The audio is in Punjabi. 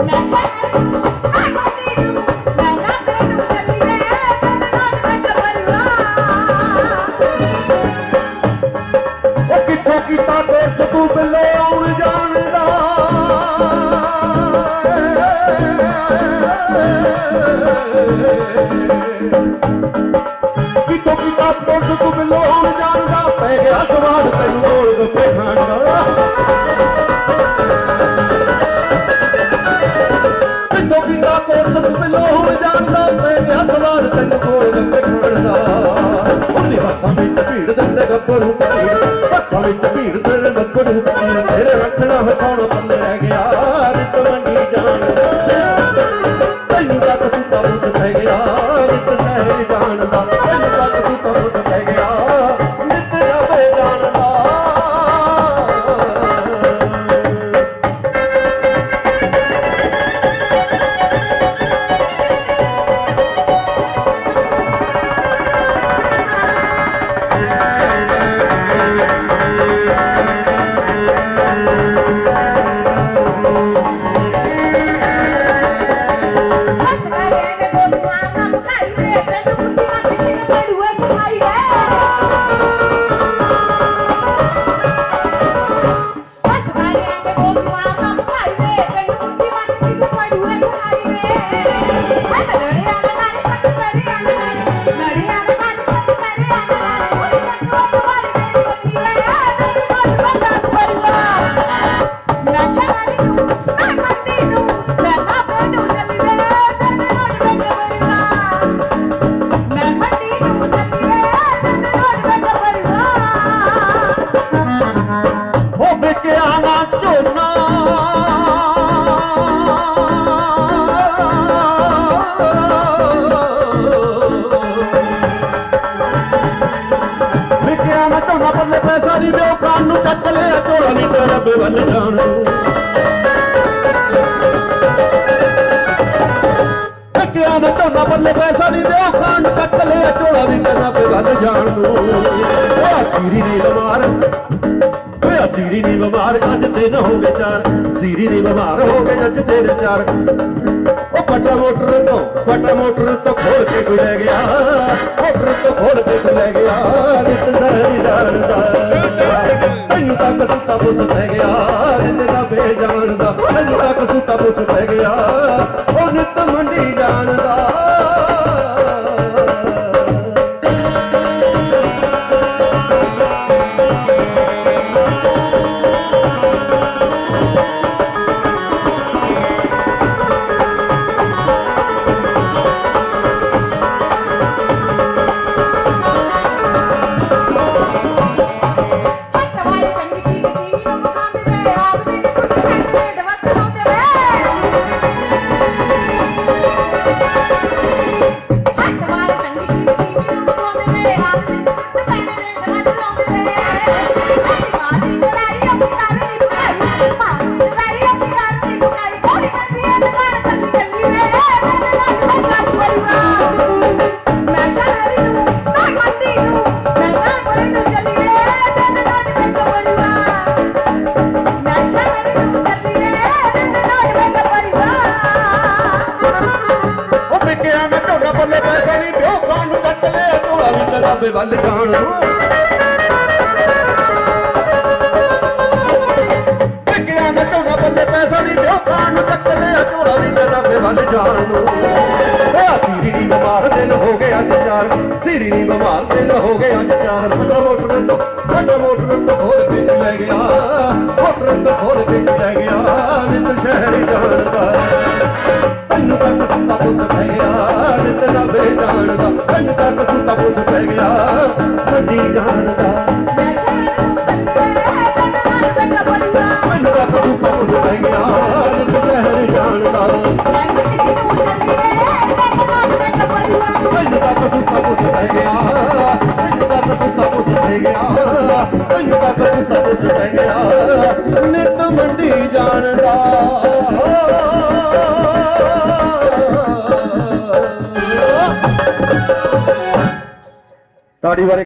Kita kita tunggu belum ਤੇਰੇ ਰੱਖਣਾ ਹਸਾਉਣ ਬੰਦੇ ਰਹਿ ਗਿਆ? ਪੈਸਾ ਦੀ ਵੇ ਉਹ ਨੂੰ ਚੱਕ ਲਿਆ ਝੋਲਾ ਨਹੀਂ ਤੇ ਰੱਬ ਵੱਲ ਜਾਣ ਕਿਆ ਨਾ ਝੋਨਾ ਬੱਲੇ, ਪੈਸਾ ਦੀ ਵੇ ਉਹ ਖਾਨ ਨੂੰ ਚੱਕ ਲਿਆ ਝੋਲਾ ਨਹੀਂ ਤੇ ਰੱਬ ਵੱਲ ਜਾਣ ਨੂੰ। ਉਹ ਸੀਰੀ ਦੀ ਲਮਾਰ ਹੋਇਆ ਸੀਰੀ ਦੀ ਬਿਮਾਰ, ਅੱਜ ਤੇ ਨਾ ਹੋ ਵਿਚਾਰ ਸੀਰੀ ਦੀ ਬਿਮਾਰ ਹੋ ਗਏ ਅੱਜ ਤੇ ਵਿਚਾਰ ਉਹ ਫਟਾ ਮੋਟਰ ਤੋਂ, ਫਟਾ ਮੋਟਰ ਤੋਂ ਖੋਲ ਕੇ ਕੋਈ ਲੈ ਗਿਆ। ਮੋਟਰ ਤੋਂ ਖੋਲ ਕੇ ਕੋਈ ਲੈ ਗਿਆ। ਜਾਣਦਾ। ਤੈਨੂੰ ਤਾਂ ਕਸੂਤਾ ਪੁੱਤ ਪੈ ਗਿਆ। ਤੇਰਾ ਬੇਜਾਣਦਾ। ਤੈਨੂੰ ਤਾਂ ਕਸੂਤਾ ਪੁੱਤ ਪੈ ਗਿਆ। ਦੇ ਵੱਲ ਜਾਣ। ਟਿਕਿਆ ਨਾ ਝੋਨਾ ਬੱਲੇ ਪੈਸਾ ਨਹੀਂ ਦਿਓ ਕਾਣ ਨੂੰ ਤੱਕ ਲਿਆ ਝੋਲਾ ਨਹੀਂ ਮੇਰਾ ਦੇ ਵੱਲ ਜਾਣ ਨੂੰ। ਆ ਸੀਰੀ ਦੀ ਬਿਮਾਰ ਦਿਨ ਹੋ ਗਏ ਅੱਜ ਚਾਰ, ਸੀਰੀ ਦੀ ਬਿਮਾਰ ਦਿਨ ਹੋ ਗਏ ਅੱਜ ਚਾਰ। ਮਤਲਬ ਮੋਟਰ ਤੋਂ ਮੋਟਰ ਤੋਂ ਹੋਰ ਕੇ ਲੈ ਗਿਆ, ਮੋਟਰ ਤੋਂ ਹੋਰ ਕੇ ਲੈ study work